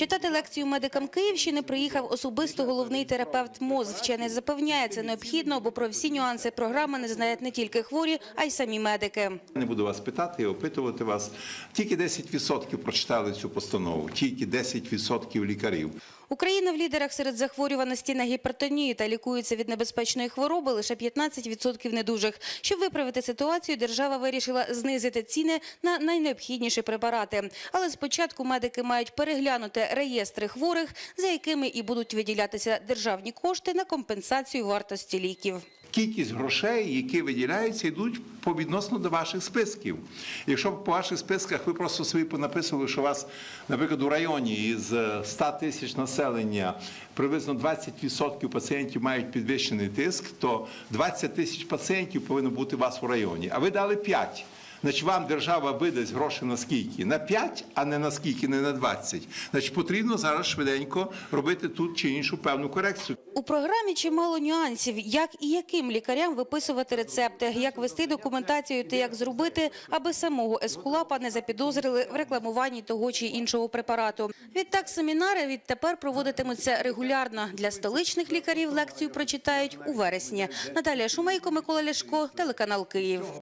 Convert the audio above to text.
Читати лекцію медикам Київщини приїхав особисто головний терапевт МОЗ. Вчений запевняє, це необхідно, бо про всі нюанси програми не знають не тільки хворі, а й самі медики. Не буду вас питати і опитувати вас. Тільки 10% прочитали цю постанову, тільки 10% лікарів. Україна в лідерах серед захворюваності на гіпертонію та лікується від небезпечної хвороби лише 15% недужих. Щоб виправити ситуацію, держава вирішила знизити ціни на найнеобхідніші препарати. Але спочатку медики мають переглянути реєстри хворих, за якими і будуть виділятися державні кошти на компенсацію вартості ліків. Кількість грошей, які виділяються, йдуть по відносно до ваших списків. Якщо по ваших списках ви просто собі понаписували, що у вас, наприклад, у районі із е, 100 тисяч населення приблизно 20% пацієнтів мають підвищений тиск, то 20 тисяч пацієнтів повинно бути у вас у районі. А ви дали 5. Значить, вам держава видасть гроші на скільки? На 5, а не на скільки, не на 20. Значить, потрібно зараз швиденько робити тут чи іншу певну корекцію. У програмі чимало нюансів, як і яким лікарям виписувати рецепти, як вести документацію та як зробити, аби самого ескулапа не запідозрили в рекламуванні того чи іншого препарату. Відтак семінари відтепер проводитимуться регулярно. Для столичних лікарів лекцію прочитають у вересні. Наталія Шумейко, Микола Ляшко, телеканал Київ.